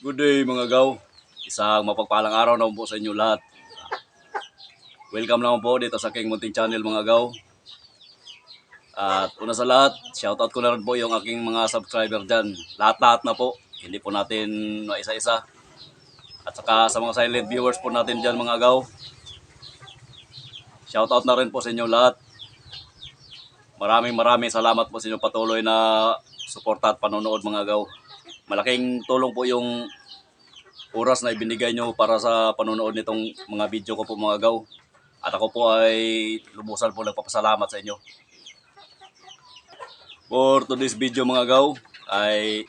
Good day mga gaw. Isang mapagpalang araw naman po sa inyo lahat. Welcome naman po dito sa King Munting Channel mga gaw. At una sa lahat, shoutout ko na rin po yung aking mga subscriber dyan. Lahat-lahat na po. Hindi po natin isa-isa. At saka sa mga silent viewers po natin dyan mga gaw. Shoutout na rin po sa inyo lahat. Maraming maraming salamat po sa inyo patuloy na suporta at panonood mga gaw. Malaking tulong po yung oras na ibinigay nyo para sa panonood nitong mga video ko po mga gaw. At ako po ay lubusan po nagpapasalamat sa inyo. For today's video mga gaw ay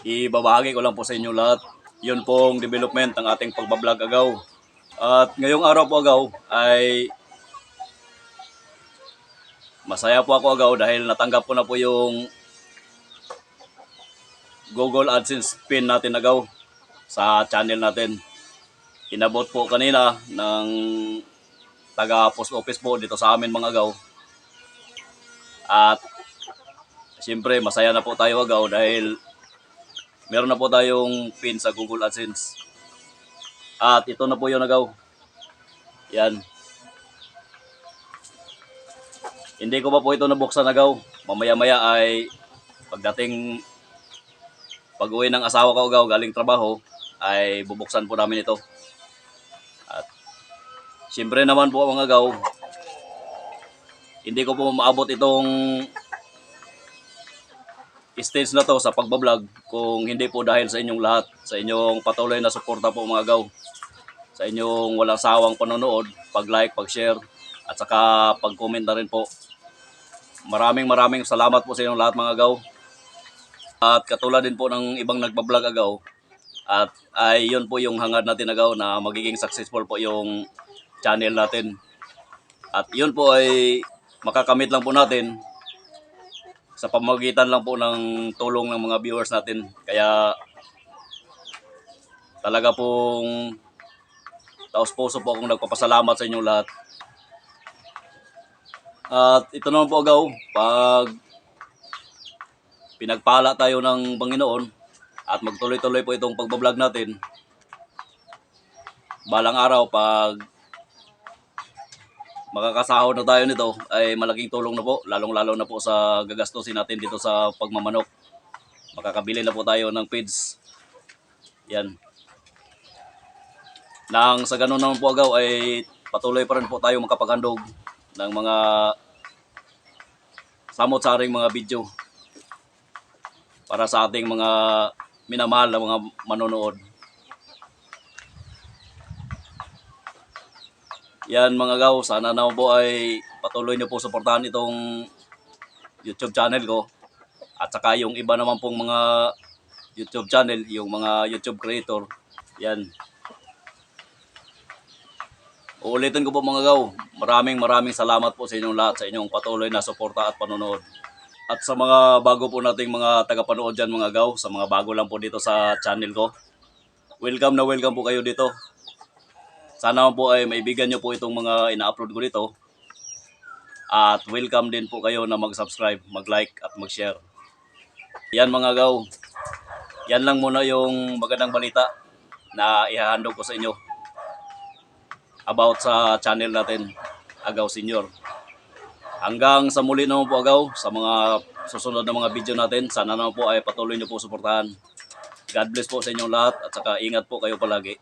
ibabahagi ko lang po sa inyo lahat. Yun pong development ng ating pagbablog agaw. At ngayong araw po agaw ay masaya po ako agaw dahil natanggap ko na po yung Google AdSense pin natin agaw sa channel natin. Inabot po kanina ng taga post office po dito sa amin mga agaw. At siyempre masaya na po tayo agaw dahil meron na po tayong pin sa Google AdSense. At ito na po yung agaw. Yan. Hindi ko pa po ito nabuksan agaw. Mamaya-maya ay pagdating pag-uwi ng asawa ko agaw galing trabaho ay bubuksan po namin ito. At siyempre naman po mga agaw, hindi ko po maabot itong stage na to sa pagbablog kung hindi po dahil sa inyong lahat, sa inyong patuloy na suporta po mga agaw, sa inyong walang sawang panonood, pag-like, pag-share, at saka pag-comment na rin po. Maraming maraming salamat po sa inyong lahat mga agaw. At katulad din po ng ibang nagbablog agaw, at ay yun po yung hangad natin agaw na magiging successful po yung channel natin. At yun po ay makakamit lang po natin sa pamamagitan lang po ng tulong ng mga viewers natin. Kaya talaga pong taos puso po akong nagpapasalamat sa inyong lahat. At ito naman po agaw, pag pinagpala tayo ng Panginoon at magtuloy-tuloy po itong pagbablog natin, balang araw pag makakasahod na tayo nito ay malaking tulong na po, lalong-lalo na po sa gagastusin natin dito sa pagmamanok. Makakabili na po tayo ng feeds. Yan. Nang sa ganun naman po agaw ay patuloy pa rin po tayo makapaghandog ng mga samot-saring mga video para sa ating mga minamahal na mga manonood. Yan mga gaw, sana naman po ay patuloy niyo po suportahan itong YouTube channel ko. At saka yung iba naman pong mga YouTube channel, yung mga YouTube creator. Yan. Uulitin ko po mga gaw, maraming maraming salamat po sa inyong lahat sa inyong patuloy na suporta at panonood. At sa mga bago po nating mga tagapanood dyan mga gaw, sa mga bago lang po dito sa channel ko, welcome na welcome po kayo dito. Sana po ay maibigan nyo po itong mga ina-upload ko dito. At welcome din po kayo na mag-subscribe, mag-like at mag-share. Yan mga gaw. Yan lang muna yung magandang balita na ihahandog ko sa inyo about sa channel natin, Agaw Senior. Hanggang sa muli naman po Agaw, sa mga susunod na mga video natin, sana naman po ay patuloy niyo po suportahan. God bless po sa inyong lahat at saka ingat po kayo palagi.